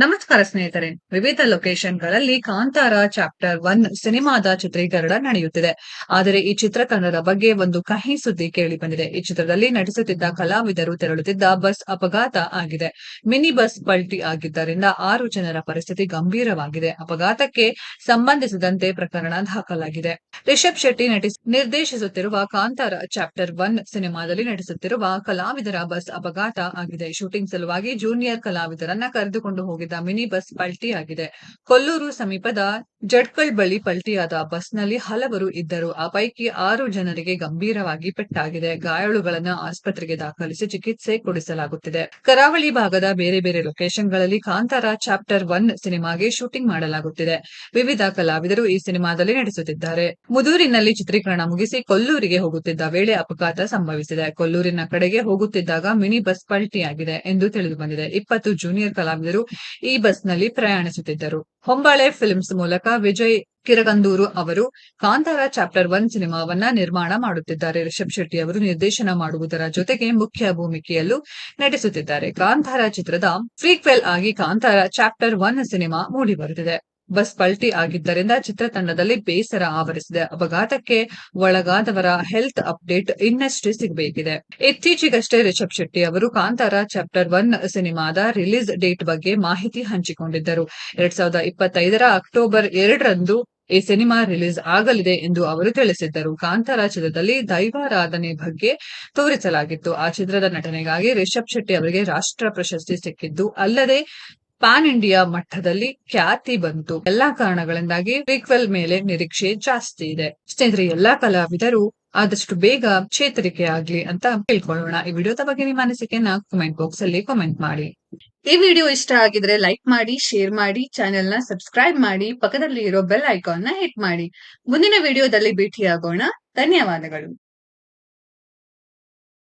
ನಮಸ್ಕಾರ ಸ್ನೇಹಿತರೆ. ವಿವಿಧ ಲೊಕೇಶನ್ಗಳಲ್ಲಿ ಕಾಂತಾರ ಚಾಪ್ಟರ್ ಒನ್ ಸಿನಿಮಾದ ಚಿತ್ರೀಕರಣ ನಡೆಯುತ್ತಿದೆ. ಆದರೆ ಈ ಚಿತ್ರತಂಡದ ಬಗ್ಗೆ ಒಂದು ಕಹಿ ಸುದ್ದಿ ಕೇಳಿ ಬಂದಿದೆ ಈ ಚಿತ್ರದಲ್ಲಿ ನಟಿಸುತ್ತಿದ್ದ ಕಲಾವಿದರು ತೆರಳುತ್ತಿದ್ದ ಬಸ್ ಅಪಘಾತ ಆಗಿದೆ. ಮಿನಿ ಬಸ್ ಪಲ್ಟಿ ಆಗಿದ್ದರಿಂದ ಆರು ಜನರ ಪರಿಸ್ಥಿತಿ ಗಂಭೀರವಾಗಿದೆ. ಅಪಘಾತಕ್ಕೆ ಸಂಬಂಧಿಸಿದಂತೆ ಪ್ರಕರಣ ದಾಖಲಾಗಿದೆ. ರಿಷಬ್ ಶೆಟ್ಟಿ ನಟಿಸಿ ನಿರ್ದೇಶಿಸುತ್ತಿರುವ ಕಾಂತಾರ ಚಾಪ್ಟರ್ ಒನ್ ಸಿನಿಮಾದಲ್ಲಿ ನಟಿಸುತ್ತಿರುವ ಕಲಾವಿದರ ಬಸ್ ಅಪಘಾತ ಆಗಿದೆ. ಶೂಟಿಂಗ್ ಸಲುವಾಗಿ ಜೂನಿಯರ್ ಕಲಾವಿದರನ್ನ ಕರೆದುಕೊಂಡು ಹೋಗಿದ್ದ ಮಿನಿ ಬಸ್ ಪಲ್ಟಿಯಾಗಿದೆ ಕೊಲ್ಲೂರು ಸಮೀಪದ ಜಡ್ಕಲ್ ಬಳಿ ಪಲ್ಟಿಯಾದ ಬಸ್ನಲ್ಲಿ ಹಲವರು ಇದ್ದರು. ಆ ಪೈಕಿ ಆರು ಜನರಿಗೆ ಗಂಭೀರವಾಗಿ ಪೆಟ್ಟಾಗಿದೆ. ಗಾಯಾಳುಗಳನ್ನು ಆಸ್ಪತ್ರೆಗೆ ದಾಖಲಿಸಿ ಚಿಕಿತ್ಸೆ ಕೊಡಿಸಲಾಗುತ್ತಿದೆ. ಕರಾವಳಿ ಭಾಗದ ಬೇರೆ ಬೇರೆ ಲೊಕೇಶನ್ಗಳಲ್ಲಿ ಕಾಂತಾರ ಚಾಪ್ಟರ್ ಒನ್ ಸಿನಿಮಾಗೆ ಶೂಟಿಂಗ್ ಮಾಡಲಾಗುತ್ತಿದೆ. ವಿವಿಧ ಕಲಾವಿದರು ಈ ಸಿನಿಮಾದಲ್ಲಿ ನಡೆಸುತ್ತಿದ್ದಾರೆ ಮುದೂರಿನಲ್ಲಿ ಚಿತ್ರೀಕರಣ ಮುಗಿಸಿ ಕೊಲ್ಲೂರಿಗೆ ಹೋಗುತ್ತಿದ್ದ ವೇಳೆ ಅಪಘಾತ ಸಂಭವಿಸಿದೆ. ಕೊಲ್ಲೂರಿನ ಕಡೆಗೆ ಹೋಗುತ್ತಿದ್ದಾಗ ಮಿನಿ ಬಸ್ ಪಲ್ಟಿಯಾಗಿದೆ ಎಂದು ತಿಳಿದು ಬಂದಿದೆ ಇಪ್ಪತ್ತು ಜೂನಿಯರ್ ಕಲಾವಿದರು ಈ ಬಸ್ನಲ್ಲಿ ಪ್ರಯಾಣಿಸುತ್ತಿದ್ದರು. ಹೊಂಬಾಳೆ ಫಿಲ್ಮ್ಸ್ ಮೂಲಕ ವಿಜಯ್ ಕಿರಗಂದೂರು ಅವರು ಕಾಂತಾರ ಚಾಪ್ಟರ್ ಒನ್ ಸಿನಿಮಾವನ್ನ ನಿರ್ಮಾಣ ಮಾಡುತ್ತಿದ್ದಾರೆ. ರಿಷಬ್ ಶೆಟ್ಟಿ ಅವರು ನಿರ್ದೇಶನ ಮಾಡುವುದರ ಜೊತೆಗೆ ಮುಖ್ಯ ಭೂಮಿಕೆಯಲ್ಲೂ ನಟಿಸುತ್ತಿದ್ದಾರೆ. ಕಾಂತಾರ ಚಿತ್ರದ ಫ್ರೀಕ್ವೆಲ್ ಆಗಿ ಕಾಂತಾರ ಚಾಪ್ಟರ್ ಒನ್ ಸಿನಿಮಾ ಮೂಡಿಬರುತ್ತಿದೆ ಬಸ್ ಪಲ್ಟಿ ಆಗಿದ್ದರಿಂದ ಚಿತ್ರತಂಡದಲ್ಲಿ ಬೇಸರ ಆವರಿಸಿದೆ. ಅಪಘಾತಕ್ಕೆ ಒಳಗಾದವರ ಹೆಲ್ತ್ ಅಪ್ಡೇಟ್ ಇನ್ನಷ್ಟೇ ಸಿಗಬೇಕಿದೆ. ಇತ್ತೀಚೆಗಷ್ಟೇ ರಿಷಬ್ ಶೆಟ್ಟಿ ಅವರು ಕಾಂತಾರ ಚಾಪ್ಟರ್ ಒನ್ ಸಿನಿಮಾದ ರಿಲೀಸ್ ಡೇಟ್ ಬಗ್ಗೆ ಮಾಹಿತಿ ಹಂಚಿಕೊಂಡಿದ್ದರು. ಎರಡ್ ಸಾವಿರದ ಇಪ್ಪತ್ತೈದರ ಅಕ್ಟೋಬರ್ ಎರಡರಂದು ಈ ಸಿನಿಮಾ ರಿಲೀಸ್ ಆಗಲಿದೆ ಎಂದು ಅವರು ತಿಳಿಸಿದ್ದರು. ಕಾಂತಾರ ಚಿತ್ರದಲ್ಲಿ ದೈವಾರಾಧನೆ ಬಗ್ಗೆ ತೋರಿಸಲಾಗಿತ್ತು. ಆ ಚಿತ್ರದ ನಟನೆಗಾಗಿ ರಿಷಬ್ ಶೆಟ್ಟಿ ಅವರಿಗೆ ರಾಷ್ಟ್ರ ಪ್ರಶಸ್ತಿ ಸಿಕ್ಕಿದ್ದು ಅಲ್ಲದೆ ಪ್ಯಾನ್ ಇಂಡಿಯಾ ಮಟ್ಟದಲ್ಲಿ ಖ್ಯಾತಿ ಬಂತು. ಎಲ್ಲಾ ಕಾರಣಗಳಿಂದಾಗಿ ಪ್ರೀಕ್ವೆಲ್ ಮೇಲೆ ನಿರೀಕ್ಷೆ ಜಾಸ್ತಿ ಇದೆ. ಸ್ನೇಹಿತರೆ, ಎಲ್ಲಾ ಕಲಾವಿದರು ಆದಷ್ಟು ಬೇಗ ಚೇತರಿಕೆ ಆಗ್ಲಿ ಅಂತ ತಿಳ್ಕೊಳ್ಳೋಣ. ಈ ವಿಡಿಯೋದ ಬಗ್ಗೆ ನಿಮ್ಮ ಅನಿಸಿಕೆನ ಕಮೆಂಟ್ ಬಾಕ್ಸ್ ಅಲ್ಲಿ ಕಾಮೆಂಟ್ ಮಾಡಿ. ಈ ವಿಡಿಯೋ ಇಷ್ಟ ಆಗಿದ್ರೆ ಲೈಕ್ ಮಾಡಿ ಶೇರ್ ಮಾಡಿ ಚಾನೆಲ್ನ ಸಬ್ಸ್ಕ್ರೈಬ್ ಮಾಡಿ ಪಕ್ಕದಲ್ಲಿ ಇರೋ ಬೆಲ್ ಐಕಾನ್ನ ಹಿಟ್ ಮಾಡಿ. ಮುಂದಿನ ವಿಡಿಯೋದಲ್ಲಿ ಭೇಟಿಯಾಗೋಣ. ಧನ್ಯವಾದಗಳು.